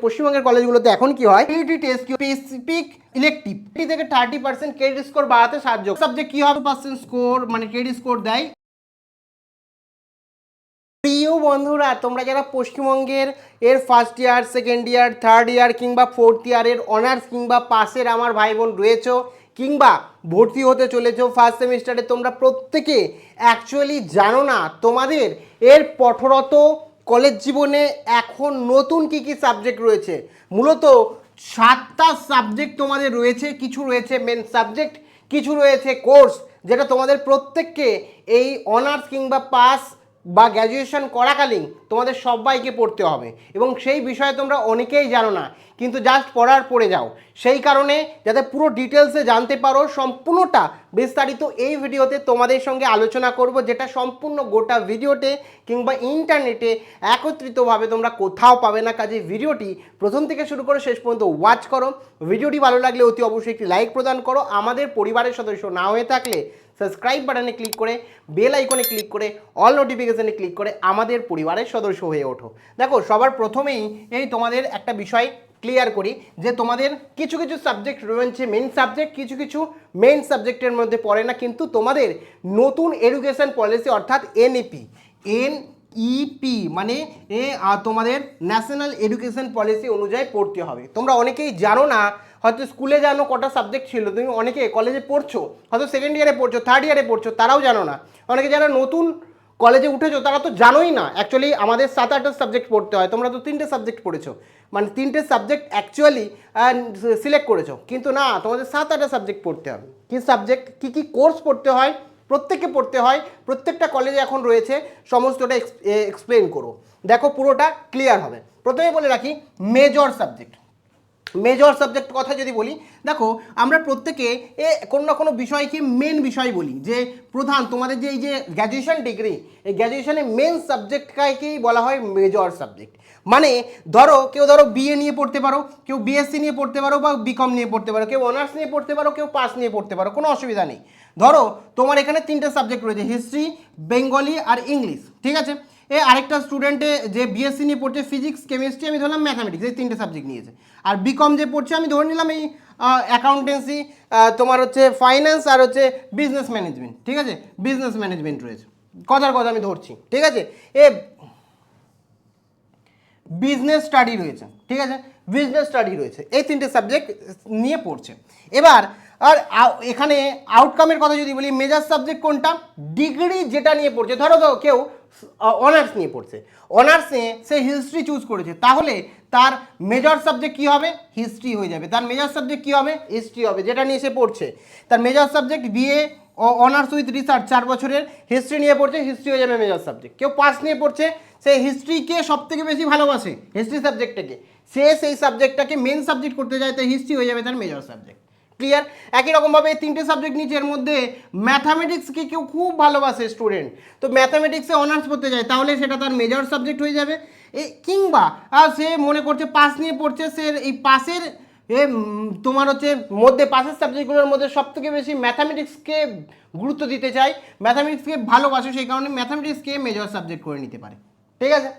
পশ্চিমবঙ্গের কলেজগুলোতে এখন কি হয় ইউটি টেস্ট স্পেসিফিক ইলেকটিভ এটি থেকে থার্টি পার্সেন্ট ক্রেডিট স্কোর বাড়াতে সাহায্য সাবজেক্ট কি হবে পার্সেন্ট স্কোর মানে ক্রেডিট স্কোর দেয় প্রিয় বন্ধুরা তোমরা যারা পশ্চিমবঙ্গের এর first year second year third year কিংবা ফোর্থ ইয়ারের অনার্স কিংবা পাসের আমার ভাই বোন রয়েছো কিংবা ভর্তি হতে চলেছো ফার্স্ট সেমিস্টারে তোমরা প্রত্যেকে অ্যাকচুয়ালি জানো না তোমাদের এর পঠরত কলেজ জীবনে এখন নতুন কি কি সাবজেক্ট রয়েছে? মূলত সাতটা সাবজেক্ট তোমাদের রয়েছে, কিছু রয়েছে মেন সাবজেক্ট কিছু রয়েছে কোর্স যেটা তোমাদের প্রত্যেককে এই অনার্স কিংবা পাস বা গ্র্যাজুয়েশন করাকালীন তোমাদের সবাইকে পড়তে হবে। এবং সেই বিষয়ে তোমরা অনেকেই জানো না, কিন্তু জাস্ট পড়ার পড়ে যাও। সেই কারণে যাতে পুরো ডিটেলসে জানতে পারো, সম্পূর্ণটা বিস্তারিত এই ভিডিওতে তোমাদের সঙ্গে আলোচনা করব, যেটা সম্পূর্ণ গোটা ভিডিওতে কিংবা ইন্টারনেটে একত্রিতভাবে তোমরা কোথাও পাবে না। কাজে ভিডিওটি প্রথম থেকে শুরু করে শেষ পর্যন্ত ওয়াচ করো। ভিডিওটি ভালো লাগলে অতি অবশ্যই একটি লাইক প্রদান করো। আমাদের পরিবারের সদস্য না হয়ে থাকলে সাবস্ক্রাইব বাটনে ক্লিক করে বেল আইকনে ক্লিক করে অল নোটিফিকেশানে ক্লিক করে আমাদের পরিবারের সদস্য হয়ে ওঠো। দেখো, সবার প্রথমেই এই তোমাদের একটা বিষয় ক্লিয়ার করি যে তোমাদের কিছু কিছু সাবজেক্ট রয়েছে মেন সাবজেক্ট কিছু কিছু মেন সাবজেক্টের মধ্যে পড়ে না, কিন্তু তোমাদের নতুন এডুকেশন পলিসি অর্থাৎ এনইপি এন ইপি মানে এ তোমাদের ন্যাশনাল এডুকেশন পলিসি অনুযায়ী পড়তে হবে। তোমরা অনেকেই জানো না, হয়তো স্কুলে জানো কটা সাবজেক্ট ছিল, তুমি অনেকে কলেজে পড়ছো, হয়তো সেকেন্ড ইয়ারে পড়ছো থার্ড ইয়ারে পড়ছো, তারাও জানো না। অনেকে যারা নতুন কলেজে উঠেছো, তারা তো জানোই না। অ্যাকচুয়ালি আমাদের সাত আটটা সাবজেক্ট পড়তে হয়, তোমরা তো তিনটে সাবজেক্ট পড়েছো। মানে তিনটে সাবজেক্ট অ্যাকচুয়ালি সিলেক্ট করেছ। কিন্তু না, তোমাদের সাত আটটা সাবজেক্ট পড়তে হবে। কী সাবজেক্ট কী কী কোর্স পড়তে হয়, প্রত্যেককে পড়তে হয়, প্রত্যেকটা কলেজে এখন রয়েছে, সমস্তটা এক্সপ্লেন করো। দেখো পুরোটা ক্লিয়ার হবে। প্রথমে বলে রাখি মেজর সাবজেক্ট মেজর সাবজেক্ট কথা যদি বলি, দেখো, আমরা প্রত্যেকে, এ, কোনো না কোনো বিষয়কে মেন বিষয় বলি, যে প্রধান তোমাদের যে এই যে গ্র্যাজুয়েশন ডিগ্রি এই গ্র্যাজুয়েশনে মেন সাবজেক্টটাকেই বলা হয় মেজর সাবজেক্ট মানে ধরো, কেউ ধরো বিএ নিয়ে পড়তে পারো, কেউ বিএসসি নিয়ে পড়তে পারো বা বিকম নিয়ে পড়তে পারো, কেউ অনার্স নিয়ে পড়তে পারো, কেউ পাস নিয়ে পড়তে পারো, কোনো অসুবিধা নেই। ধরো, তোমার এখানে তিনটে সাবজেক্ট রয়েছে হিস্ট্রি বেঙ্গলি আর ইংলিশ ঠিক আছে? এ আরেকটা স্টুডেন্টে যে বিএসসি নিয়ে পড়ছে ফিজিক্স কেমিস্ট্রি আমি ধরলাম ম্যাথামেটিক্স এই তিনটে সাবজেক্ট নিয়েছে। আর বিকম যে পড়ছে, আমি ধরে নিলাম এই অ্যাকাউন্টেন্সি তোমার হচ্ছে ফাইন্যান্স আর হচ্ছে বিজনেস ম্যানেজমেন্ট ঠিক আছে? বিজনেস ম্যানেজমেন্ট রয়েছে। কথার কথা আমি ধরছি, ঠিক আছে? এ বিজনেস স্টাডি রয়েছে, ঠিক আছে? বিজনেস স্টাডি রয়েছে, এই তিনটে সাবজেক্ট নিয়ে পড়ছে। এবার, আর এখানে আউটকামের কথা যদি বলি মেজর সাবজেক্ট কোনটা? ডিগ্রি যেটা নিয়ে পড়ছে, ধরো তো কেউ অনার্স নিয়ে পড়ছে। অনার্স নিয়ে সে হিস্ট্রি চুজ করেছে। তাহলে তার মেজর সাবজেক্ট কী হবে? হিস্ট্রি হয়ে যাবে। তার মেজর সাবজেক্ট কী হবে? হিস্ট্রি হবে, যেটা নিয়ে সে পড়ছে। তার major subject BA honours with research চার বছরের হিস্ট্রি নিয়ে পড়ছে হিস্ট্রি হয়ে যাবে মেজর সাবজেক্ট কেউ পাস নিয়ে পড়ছে, সে হিস্ট্রিকে সব থেকে বেশি ভালোবাসে? হিস্ট্রি সাবজেক্টটাকে সে সেই সাবজেক্টটাকে মেন সাবজেক্ট করতে যায় তাই হিস্ট্রি হয়ে যাবে তার মেজর সাবজেক্ট ক্লিয়ার একই রকমভাবে এই তিনটে সাবজেক্ট নিচে এর মধ্যে ম্যাথামেটিক্সকে কেউ খুব ভালোবাসে স্টুডেন্ট তো ম্যাথামেটিক্সে অনার্স পড়তে যায়, তাহলে সেটা তার মেজর সাবজেক্ট হয়ে যাবে। এ, কিংবা সে মনে করছে পাস নিয়ে পড়ছে, সে এই পাসের এ তোমার হচ্ছে মধ্যে পাশের সাবজেক্টগুলোর মধ্যে সব থেকে বেশি ম্যাথামেটিক্সকে গুরুত্ব দিতে চাই ম্যাথামেটিক্সকে ভালোবাসে, সেই কারণে ম্যাথামেটিক্সকে মেজর সাবজেক্ট করে নিতে পারে। ঠিক আছে?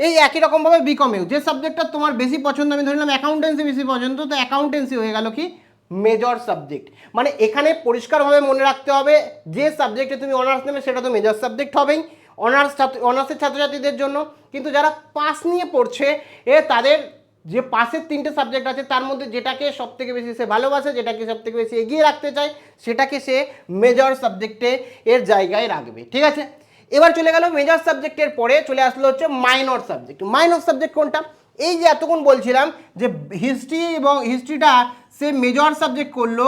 এই একই রকমভাবে বিকমেও যে সাবজেক্টটা তোমার বেশি পছন্দ, আমি ধরলাম অ্যাকাউন্টেন্সি বেশি পছন্দ, তো অ্যাকাউন্টেন্সি হয়ে গেল কি? মেজর সাবজেক্ট মানে এখানে পরিষ্কারভাবে মনে রাখতে হবে, যে সাবজেক্টে তুমি অনার্স নেবে সেটা তো মেজর সাবজেক্ট হবেই। অনার্স ছাত্র অনার্সের ছাত্রছাত্রীদের জন্য। কিন্তু যারা পাস নিয়ে পড়ছে, এ তাদের যে পাশের তিনটে সাবজেক্ট আছে, তার মধ্যে যেটাকে সব থেকে বেশি সে ভালোবাসে, যেটাকে সব থেকে বেশি এগিয়ে রাখতে চায়, সেটাকে সে মেজর সাবজেক্টে এর জায়গায় রাখবে। ঠিক আছে? এবার চলে গেল মেজর সাবজেক্টের পরে চলে আসলো হচ্ছে মাইনর সাবজেক্ট মাইনর সাবজেক্ট কোনটা? এই যে এতক্ষণ বলছিলাম যে হিস্ট্রি এবং হিস্ট্রিটা সে মেজর সাবজেক্ট করল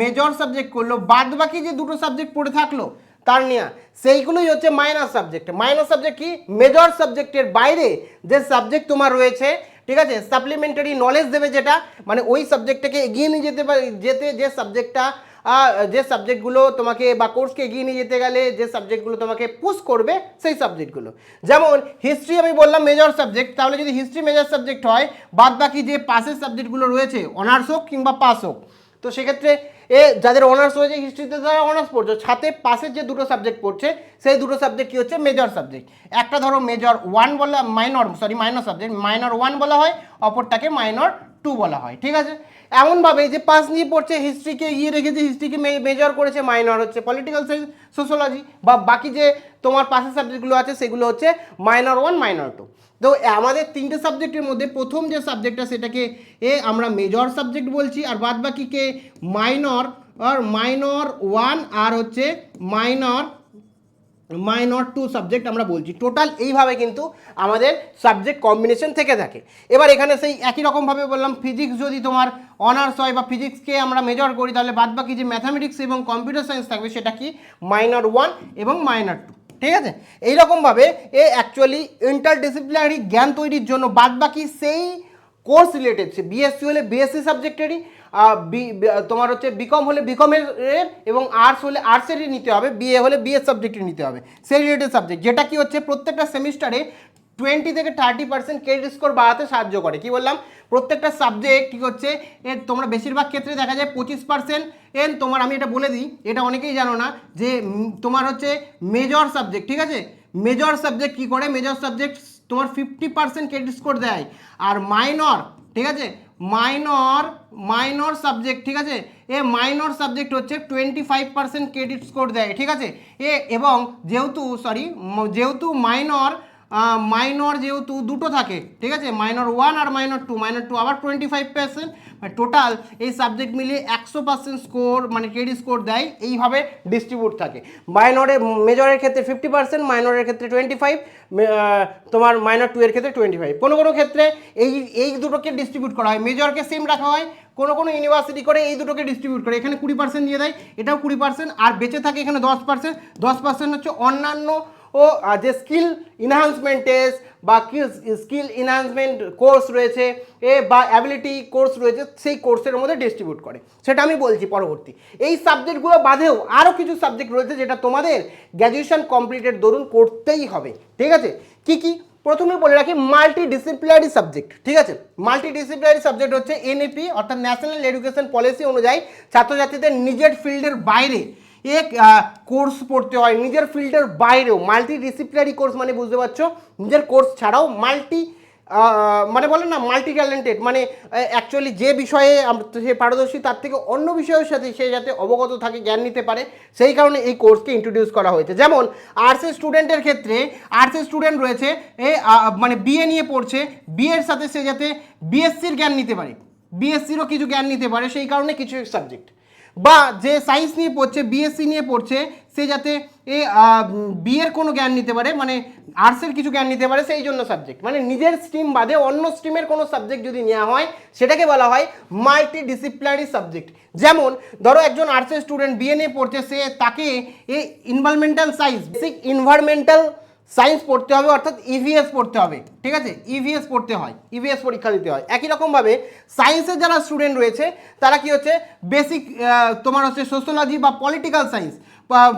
মেজর সাবজেক্ট করল বাদ বাকি যে দুটো সাবজেক্ট পড়ে থাকল, তার নেওয়া সেইগুলোই হচ্ছে মাইনার সাবজেক্ট মাইনার সাবজেক্ট কি? মেজর সাবজেক্টের বাইরে যে সাবজেক্ট তোমার রয়েছে, ঠিক আছে? সাপ্লিমেন্টারি নলেজ দেবে যেটা মানে ওই সাবজেক্টটাকে এগিয়ে নিয়ে যেতে পারে, যেতে যে সাবজেক্টটা যে সাবজেক্টগুলো তোমাকে বা কোর্সকে এগিয়ে নিয়ে যেতে গেলে যে সাবজেক্টগুলো তোমাকে পুশ করবে, সেই সাবজেক্টগুলো যেমন হিস্ট্রি আমি বললাম মেজর সাবজেক্ট তাহলে যদি হিস্ট্রি মেজর সাবজেক্ট হয় বাদ বাকি যে পাসের সাবজেক্টগুলো রয়েছে অনার্স হোক কিংবা পাস হোক, তো সেক্ষেত্রে এ যাদের অনার্স হয়েছে হিস্ট্রিতে তারা অনার্স পড়ছে। সাথে পাশের যে দুটো সাবজেক্ট পড়ছে, সেই দুটো সাবজেক্ট কী হচ্ছে? মেজর সাবজেক্ট একটা ধরো মেজর ওয়ান বলা minor sorry minor subject minor one বলা হয়, অপরটাকে মাইনর টু বলা হয়, ঠিক আছে? এমনভাবে যে পাস নিয়ে পড়ছে হিস্ট্রিকে ইয়ে রেখেছে হিস্ট্রিকে মেজর করেছে মাইনর হচ্ছে পলিটিক্যাল সায়েন্স সোশ্যোলজি বা বাকি যে তোমার পাশের সাবজেক্টগুলো আছে, সেগুলো হচ্ছে মাইনর ওয়ান মাইনর টু তো আমাদের তিনটে সাবজেক্টের মধ্যে প্রথম যে সাবজেক্টটা সেটাকে এ আমরা মেজর সাবজেক্ট বলছি, আর বাদ বাকিকে মাইনর আর মাইনর ওয়ান আর হচ্ছে মাইনর মাইনর টু সাবজেক্ট আমরা বলছি। টোটাল এইভাবে কিন্তু আমাদের সাবজেক্ট কম্বিনেশন থেকে থাকে। এবার এখানে সেই একই রকমভাবে বললাম ফিজিক্স যদি তোমার অনার্স হয় বা ফিজিক্সকে আমরা মেজর করি, তাহলে বাদ বাকি যে ম্যাথামেটিক্স এবং কম্পিউটার সায়েন্স থাকবে, সেটা কি? মাইনর ওয়ান এবং মাইনর টু ঠিক আছে? এইরকমভাবে এ অ্যাকচুয়ালি ইন্টারডিসিপ্লিনারি জ্ঞান তৈরির জন্য বাদ বাকি সেই কোর্স রিলেটেড, সে বিএসসি হলে বিএসসি সাবজেক্টেরই তোমার হচ্ছে বিকম হলে বিকমের এবং আর্টস হলে আর্টসেরই নিতে হবে বিএ হলে বিএস সাবজেক্টের নিতে হবে। সেই রিলেটেড সাবজেক্ট যেটা কি হচ্ছে প্রত্যেকটা সেমিস্টারে টোয়েন্টি থেকে থার্টি পার্সেন্ট ক্রেডিট স্কোর বাড়াতে সাহায্য করে। কি বললাম? প্রত্যেকটা সাবজেক্ট কী হচ্ছে, এর তোমরা বেশিরভাগ ক্ষেত্রে দেখা যায় পঁচিশ পার্সেন্ট এন তোমার আমি এটা বলে দিই, এটা অনেকেই জানো না যে তোমার হচ্ছে মেজর সাবজেক্ট ঠিক আছে? মেজর সাবজেক্ট কী করে? মেজর সাবজেক্ট তোমার ফিফটি পার্সেন্ট ক্রেডিট স্কোর দেয়। আর মাইনর ঠিক আছে? মাইনর মাইনর সাবজেক্ট ঠিক আছে? এ মাইনর সাবজেক্ট হচ্ছে twenty five percent credit score দেয়, ঠিক আছে? এ এবং যেহেতু সরি যেহেতু মাইনর মাইনর যেহেতু দুটো থাকে, ঠিক আছে? মাইনর ওয়ান আর মাইনর টু মাইনর টু আবার টোয়েন্টি ফাইভ পার্সেন্ট টোটাল এই সাবজেক্ট মিলিয়ে একশো পার্সেন্ট স্কোর মানে ক্রেডিট স্কোর দেয়, এইভাবে ডিস্ট্রিবিউট থাকে। মাইনরে মেজরের ক্ষেত্রে ফিফটি পার্সেন্ট মাইনরের ক্ষেত্রে টোয়েন্টি ফাইভ তোমার মাইনর টু এর ক্ষেত্রে টোয়েন্টি ফাইভ কোনো কোনো ক্ষেত্রে এই এই দুটোকে ডিস্ট্রিবিউট করা হয়। মেজরকে সেম রাখা হয়, কোনো কোনো ইউনিভার্সিটি করে এই দুটোকে ডিস্ট্রিবিউট করে। এখানে কুড়ি পার্সেন্ট দিয়ে দেয়, এটাও কুড়ি পার্সেন্ট আর বেঁচে থাকে এখানে দশ পার্সেন্ট দশ পার্সেন্ট হচ্ছে অন্যান্য ও যে স্কিল ইনহান্সমেন্ট টেস্ট বা স্কিল ইনহান্সমেন্ট কোর্স রয়েছে, এ বা অ্যাবিলিটি কোর্স রয়েছে, সেই কোর্সের মধ্যে ডিস্ট্রিবিউট করে। সেটা আমি বলছি পরবর্তী। এই সাবজেক্টগুলো বাদেও আরও কিছু সাবজেক্ট রয়েছে যেটা তোমাদের গ্র্যাজুয়েশন কমপ্লিটের দরুন করতেই হবে। ঠিক আছে? কি কি? প্রথমে বলে রাখি মাল্টি ডিসিপ্লিনারি সাবজেক্ট ঠিক আছে? মাল্টি ডিসিপ্লিনারি সাবজেক্ট হচ্ছে এনএপি অর্থাৎ ন্যাশনাল এডুকেশন পলিসি অনুযায়ী ছাত্রছাত্রীদের নিজের ফিল্ডের বাইরে এক কোর্স পড়তে হয়। নিজের ফিল্ডের বাইরেও। মাল্টি ডিসিপ্লিনারি কোর্স মানে বুঝতে পারছ? নিজের কোর্স ছাড়াও মাল্টি মানে বলে না মাল্টি ট্যালেন্টেড মানে অ্যাকচুয়ালি যে বিষয়ে সে পারদর্শী তার থেকে অন্য বিষয়ের সাথে সে যাতে অবগত থাকে, জ্ঞান নিতে পারে, সেই কারণে এই কোর্সকে ইন্ট্রোডিউস করা হয়েছে। যেমন আর্টসের স্টুডেন্টের ক্ষেত্রে আর্টসের স্টুডেন্ট রয়েছে, এ মানে বিএ নিয়ে পড়ছে বিএর সাথে সে যাতে বিএসসির জ্ঞান নিতে পারে। বিএসসিরও কিছু জ্ঞান নিতে পারে, সেই কারণে কিছু সাবজেক্ট বা যে সায়েন্স নিয়ে পড়ছে বিএসসি নিয়ে পড়ছে, সে যাতে এ বিয়ের কোনো জ্ঞান নিতে পারে মানে আর্টসের কিছু জ্ঞান নিতে পারে, সেই জন্য সাবজেক্ট মানে নিজের স্ট্রিম বাদে অন্য স্ট্রিমের কোনো সাবজেক্ট যদি নেওয়া হয়, সেটাকে বলা হয় মাল্টি ডিসিপ্লিনারি সাবজেক্ট যেমন, ধরো একজন আর্টসের স্টুডেন্ট বিএ নিয়ে পড়ছে, সে তাকে এই environmental science basic environmental science পড়তে হবে, অর্থাৎ ইভিএস পড়তে হবে, ঠিক আছে? ইভিএস পড়তে হয় ইভিএস পরীক্ষা দিতে হয়। একই রকমভাবে সায়েন্সের যারা স্টুডেন্ট রয়েছে, তারা কি হচ্ছে? বেসিক তোমার হচ্ছে সোশ্যোলজি বা political science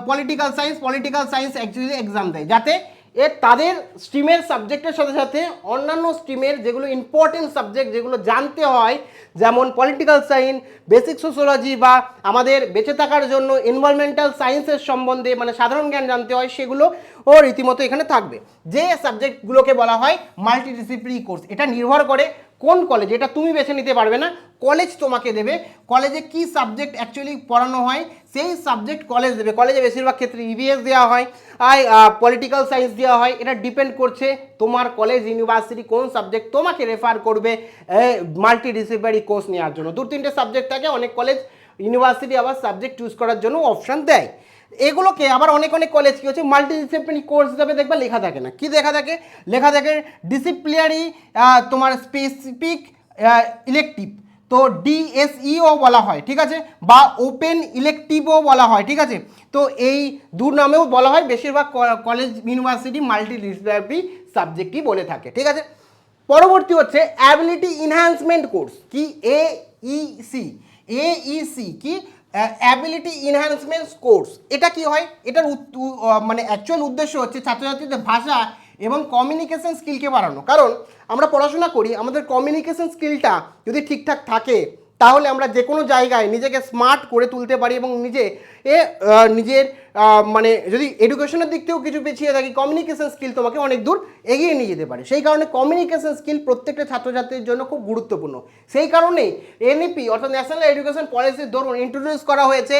political science political science actually exam দেয়। যাতে এ তাদের স্ট্রিমের সাবজেক্টের সাথে সাথে অন্যান্য স্ট্রিমের যেগুলো ইম্পর্টেন্ট সাবজেক্ট যেগুলো জানতে হয়, যেমন পলিটিক্যাল সায়েন্স বেসিক সোশোলজি বা আমাদের বেঁচে থাকার জন্য এনভায়রনমেন্টাল সায়েন্সের সম্বন্ধে মানে সাধারণ জ্ঞান জানতে হয়, সেগুলো ও রীতিমতো এখানে থাকবে। যে সাবজেক্টগুলোকে বলা হয় মাল্টিডিসিপ্লিনারি কোর্স এটা নির্ভর করে কোন কলেজ এটা তুমি বেছে নিতে পারবে না কলেজ তোমাকে দেবে। কলেজে কি সাবজেক্ট অ্যাকচুয়ালি পড়ানো হয়, সেই সাবজেক্ট কলেজ দেবে। কলেজে বেশিরভাগ ক্ষেত্রে ইভিএস দেওয়া হয়, আর পলিটিক্যাল সায়েন্স দেওয়া হয়। এটা ডিপেন্ড করছে তোমার কলেজ ইউনিভার্সিটি কোন সাবজেক্ট তোমাকে রেফার করবে মাল্টি ডিসিপ্লিনারি কোর্স নেওয়ার জন্য। দু তিনটে সাবজেক্ট থাকে, অনেক কলেজ ইউনিভার্সিটি আবার সাবজেক্ট চুজ করার জন্য অপশান দেয়। এগুলোকে আবার অনেক অনেক কলেজ কী হচ্ছে মাল্টি ডিসিপ্লিনারি কোর্স হিসাবে দেখবে লেখা থাকে না। কি দেখা থাকে? লেখা থাকে ডিসিপ্লিনারি তোমার স্পেসিফিক ইলেকটিভ তো ডিএসইও বলা হয়, ঠিক আছে? বা ওপেন ইলেকটিভও বলা হয়, ঠিক আছে? তো এই দু নামেও বলা হয়, বেশিরভাগ কলেজ ইউনিভার্সিটি মাল্টি ডিসিপ্লিনারি সাবজেক্টই বলে থাকে, ঠিক আছে? পরবর্তী হচ্ছে অ্যাবিলিটি ইনহ্যান্সমেন্ট কোর্স কি? এ ইসি এইসি কি? অ্যাবিলিটি ইনহ্যান্সমেন্ট কোর্স এটা কি হয়? এটার মানে অ্যাকচুয়াল উদ্দেশ্য হচ্ছে ছাত্রছাত্রীদের ভাষা এবং কমিউনিকেশন স্কিলকে বাড়ানো। কারণ আমরা পড়াশোনা করি, আমাদের কমিউনিকেশন স্কিলটা যদি ঠিকঠাক থাকে তাহলে আমরা যে কোনো জায়গায় নিজেকে স্মার্ট করে তুলতে পারি এবং নিজে, এ নিজের মানে যদি এডুকেশনের দিক থেকেও কিছু পিছিয়ে থাকি কমিউনিকেশন স্কিল তোমাকে অনেক দূর এগিয়ে নিয়ে যেতে পারে। সেই কারণে কমিউনিকেশন স্কিল প্রত্যেকটা ছাত্রছাত্রীর জন্য খুব গুরুত্বপূর্ণ। সেই কারণেই এনইপি অর্থাৎ ন্যাশনাল এডুকেশন পলিসির দরুন ইন্ট্রোডিউস করা হয়েছে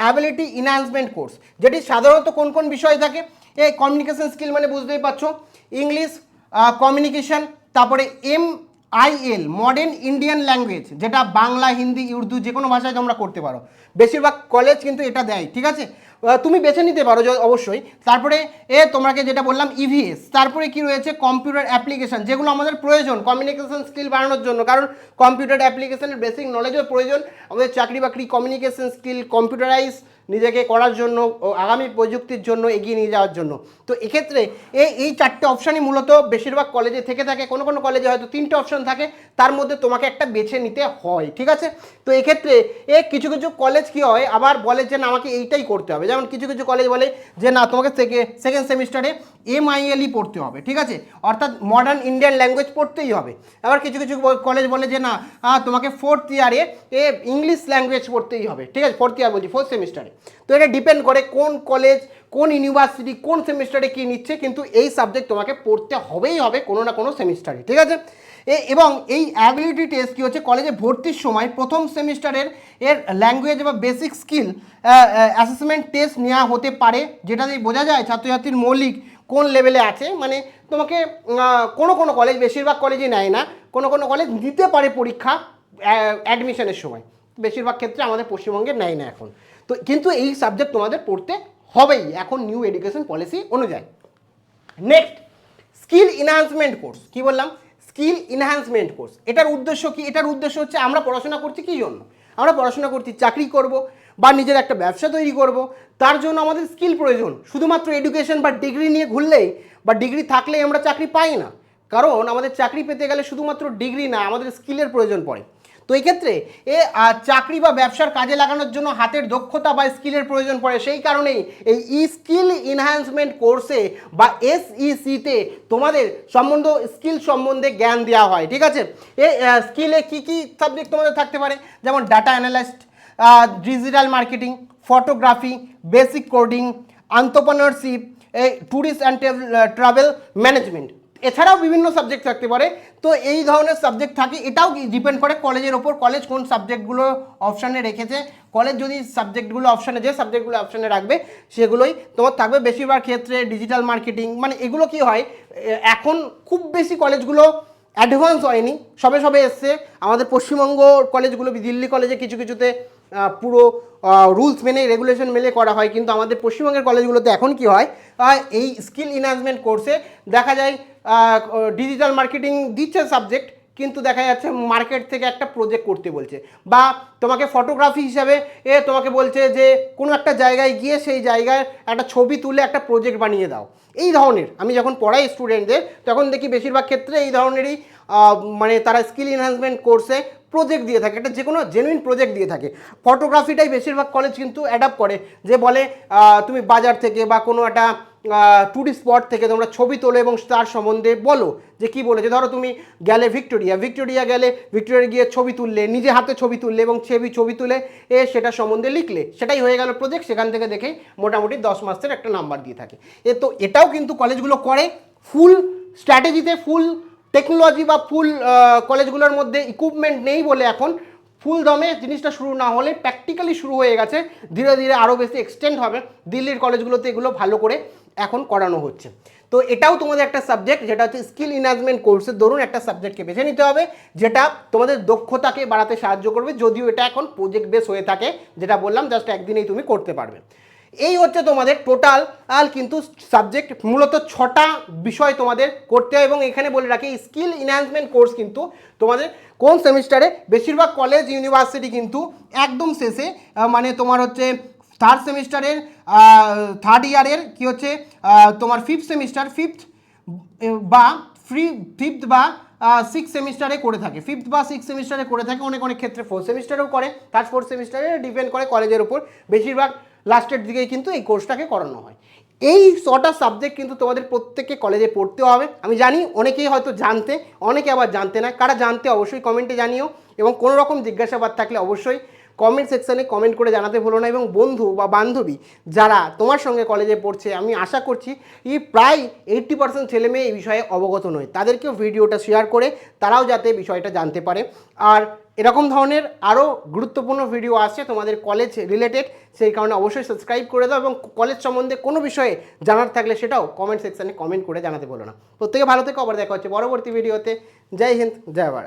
অ্যাবিলিটি ইনহ্যান্সমেন্ট কোর্স যেটি সাধারণত কোন কোন বিষয় থাকে? এই কমিউনিকেশন স্কিল মানে বুঝতেই পারছ। ইংলিশ কমিউনিকেশন তারপরে M IL modern Indian language যেটা বাংলা, হিন্দি, উর্দু যে কোনো ভাষায় তোমরা করতে পারো। বেশিরভাগ কলেজ কিন্তু এটা দেয়, ঠিক আছে? তুমি বেছে নিতে পারো অবশ্যই। তারপরে এ তোমাকে যেটা বললাম ইভিএস তারপরে কি রয়েছে? কম্পিউটার অ্যাপ্লিকেশন যেগুলো আমাদের প্রয়োজন কমিউনিকেশন স্কিল বাড়ানোর জন্য। কারণ কম্পিউটার অ্যাপ্লিকেশনের বেসিক নলেজও প্রয়োজন। আমাদের চাকরি বাকরি কমিউনিকেশন স্কিল কম্পিউটারাইজ নিজেকে করার জন্য আগামী প্রযুক্তির জন্য এগিয়ে নিয়ে যাওয়ার জন্য। তো এক্ষেত্রে এই এই চারটে অপশানই মূলত বেশিরভাগ কলেজে থেকে থাকে। কোনো কোনো কলেজে হয়তো তিনটে অপশন থাকে। তার মধ্যে তোমাকে একটা বেছে নিতে হয়, ঠিক আছে? তো এক্ষেত্রে এ, কিছু কিছু কলেজ কি হয়? আবার বলে যে, না, আমাকে এইটাই করতে হবে। যেমন কিছু কিছু কলেজ বলে যে, না, তোমাকে সেকেন্ড সেমিস্টারে এমআইএলই পড়তে হবে, ঠিক আছে? অর্থাৎ মডার্ন ইন্ডিয়ান ল্যাঙ্গুয়েজ পড়তেই হবে। আবার কিছু কিছু কলেজ বলে যে, না তোমাকে ফোর্থ ইয়ারে এ ইংলিশ ল্যাঙ্গুয়েজ পড়তেই হবে। ঠিক আছে ফোর্থ ইয়ার বলছি ফোর্থ সেমিস্টারে তো এটা ডিপেন্ড করে কোন কলেজ কোন ইউনিভার্সিটি কোন সেমিস্টারে কী নিচ্ছে, কিন্তু এই সাবজেক্ট তোমাকে পড়তে হবেই হবে কোনো না কোনো সেমিস্টারে ঠিক আছে? এবং এই অ্যাবিলিটি টেস্ট কী হচ্ছে কলেজে ভর্তির সময় প্রথম সেমিস্টারের এর ল্যাঙ্গুয়েজ বা বেসিক স্কিল অ্যাসেসমেন্ট টেস্ট নেওয়া হতে পারে যেটা দিয়ে বোঝা যায় ছাত্রছাত্রীর মৌলিক কোন লেভেলে আছে? মানে তোমাকে কোনো কোনো কলেজ বেশিরভাগ কলেজই নেয় না। কোনো কোনো কলেজ দিতে পারে পরীক্ষা অ্যাডমিশনের সময়। বেশিরভাগ ক্ষেত্রে আমাদের পশ্চিমবঙ্গে নেয় না এখন। তো কিন্তু এই সাবজেক্ট তোমাদের পড়তে হবেই। এখন নিউ এডুকেশন পলিসি অনুযায়ী। নেক্সট স্কিল ইনহ্যান্সমেন্ট কোর্স কি বললাম? স্কিল ইনহ্যান্সমেন্ট কোর্স এটার উদ্দেশ্য কি? এটার উদ্দেশ্য হচ্ছে আমরা পড়াশোনা করছি কী জন্য? আমরা পড়াশোনা করছি, চাকরি করব বা নিজের একটা ব্যবসা তৈরি করব। তার জন্য আমাদের স্কিল প্রয়োজন। শুধুমাত্র এডুকেশন বা ডিগ্রি নিয়ে ঘুরলেই বা ডিগ্রি থাকলেই আমরা চাকরি পাই না। কারণ আমাদের চাকরি পেতে গেলে শুধুমাত্র ডিগ্রি না, আমাদের স্কিলের প্রয়োজন পড়ে। তো এই ক্ষেত্রে এ চাকরি বা ব্যবসার কাজে লাগানোর জন্য হাতের দক্ষতা বা স্কিলের প্রয়োজন পড়ে। সেই কারণেই এই ই স্কিল এনহ্যান্সমেন্ট কোর্সে বা এসইসিতে তোমাদের সম্বন্ধ স্কিল সম্বন্ধে জ্ঞান দেওয়া হয়। ঠিক আছে? এ স্কিলে কি কি সাবজেক্ট তোমাদের থাকতে পারে? যেমন data analyst digital marketing photography basic coding entrepreneurship tourist and travel management এছাড়াও বিভিন্ন সাবজেক্ট থাকতে পারে। তো এই ধরনের সাবজেক্ট থাকে, এটাও ডিপেন্ড করে কলেজের ওপর, কলেজ কোন সাবজেক্টগুলো অপশানে রেখেছে। কলেজ যদি সাবজেক্টগুলো অপশানে যে সাবজেক্টগুলো অপশানে রাখবে, সেগুলোই তোমার থাকবে বেশিরভাগ ক্ষেত্রে ডিজিটাল মার্কেটিং মানে এগুলো কি হয় এখন খুব বেশি কলেজগুলো অ্যাডভান্স হয়নি। সবে সবে এসছে। আমাদের পশ্চিমবঙ্গ কলেজগুলো দিল্লি কলেজে কিছু কিছুতে পুরো রুলস মেনে রেগুলেশন মেনে করা হয়। কিন্তু আমাদের পশ্চিমবঙ্গের কলেজগুলোতে এখন কি হয় এই স্কিল ইনহ্যান্সমেন্ট কোর্সে দেখা যায় ডিজিটাল মার্কেটিং দিচ্ছে সাবজেক্ট কিন্তু দেখা যাচ্ছে মার্কেট থেকে একটা প্রজেক্ট করতে বলছে। বা তোমাকে ফটোগ্রাফি হিসাবে এ তোমাকে বলছে যে, কোনো একটা জায়গায় গিয়ে সেই জায়গায় একটা ছবি তুলে একটা প্রজেক্ট বানিয়ে দাও। এই ধরনের, আমি যখন পড়াই স্টুডেন্টদের তখন দেখি বেশিরভাগ ক্ষেত্রে এই ধরনেরই মানে তারা স্কিল এনহান্সমেন্ট কোর্সে প্রজেক্ট দিয়ে থাকে এটা যে কোনো জেনুইন প্রজেক্ট দিয়ে থাকে। ফটোগ্রাফিটাই বেশিরভাগ কলেজ কিন্তু অ্যাডাপ্ট করে, যে বলে তুমি বাজার থেকে বা কোনো একটা ট্যুরিস্ট স্পট থেকে তোমরা ছবি তোলো এবং তার সম্বন্ধে বলো, যে কি বলেছে। ধরো তুমি গেলে ভিক্টোরিয়া ভিক্টোরিয়া গেলে ভিক্টোরিয়া গিয়ে ছবি তুললে, নিজে হাতে ছবি তুললে এবং ছবি ছবি তুলে এ সেটা সম্বন্ধে লিখলে, সেটাই হয়ে গেল প্রজেক্ট সেখান থেকে দেখে মোটামুটি দশ মাসের একটা নাম্বার দিয়ে থাকে। এ তো এটাও কিন্তু কলেজগুলো করে ফুল স্ট্র্যাটেজিতে ফুল টেকনোলজি বা ফুল কলেজগুলোর মধ্যে ইকুইপমেন্ট নেই বলে এখন ফুল দমে জিনিসটা শুরু না হলে প্র্যাকটিক্যালি শুরু হয়ে গেছে। ধীরে ধীরে আরও বেশি এক্সটেন্ড হবে। দিল্লির কলেজগুলোতে এগুলো ভালো করে এখন করানো হচ্ছে। তো এটাও তোমাদের একটা সাবজেক্ট যেটা হচ্ছে স্কিল ইনহান্সমেন্ট কোর্সের ধরুন একটা সাবজেক্টকে বেছে নিতে হবে, যেটা তোমাদের দক্ষতাকে বাড়াতে সাহায্য করবে, যদিও এটা এখন প্রজেক্ট বেস হয়ে থাকে, যেটা বললাম জাস্ট একদিনেই তুমি করতে পারবে। এই হচ্ছে তোমাদের টোটাল আল কিন্তু সাবজেক্ট মূলত ছটা বিষয় তোমাদের করতে হয়, এবং এখানে বলে রাখি স্কিল ইনহ্যান্সমেন্ট কোর্স কিন্তু তোমাদের কোন সেমিস্টারে বেশিরভাগ কলেজ ইউনিভার্সিটি কিন্তু একদম শেষে মানে তোমার হচ্ছে থার্ড সেমিস্টারের থার্ড ইয়ারের কি হচ্ছে তোমার ফিফথ সেমিস্টার ফিফথ বা ফ্রি ফিফথ বা সিক্স সেমিস্টারে করে থাকে। ফিফথ বা সিক্স সেমিস্টারে করে থাকে, অনেক অনেক ক্ষেত্রে ফোর্থ সেমিস্টারেও করে থার্ড ফোর্থ সেমিস্টারে ডিপেন্ড করে কলেজের উপর। বেশিরভাগ লাস্টের দিকেই কিন্তু এই কোর্সটাকে করানো হয়। এই ছটা সাবজেক্ট কিন্তু তোমাদের প্রত্যেককে কলেজে পড়তে হবে। আমি জানি অনেকেই হয়তো জানতে, অনেকে আবার জানতে না। কারা জানতে অবশ্যই কমেন্টে জানিও এবং কোনো রকম জিজ্ঞাসাবাদ থাকলে অবশ্যই কমেন্ট সেকশানে কমেন্ট করে জানাতে ভুলো না। এবং বন্ধু বা বান্ধবী যারা তোমার সঙ্গে কলেজে পড়ছে, আমি আশা করছি এই প্রায় এইট্টি পার্সেন্ট ছেলে মেয়ে এই বিষয়ে অবগত নয়। তাদেরকেও ভিডিওটা শেয়ার করে তারাও যাতে বিষয়টা জানতে পারে। আর এরকম ধরনের আরও গুরুত্বপূর্ণ ভিডিও আসছে তোমাদের কলেজ রিলেটেড সেই কারণে অবশ্যই সাবস্ক্রাইব করে দাও এবং কলেজ সম্বন্ধে কোনো বিষয়ে জানার থাকলে সেটাও কমেন্ট সেকশানে কমেন্ট করে জানাতে বলো না। প্রত্যেকে ভালো থেকে, আবার দেখা হচ্ছে পরবর্তী ভিডিওতে জয় হিন্দ, জয় ভারত।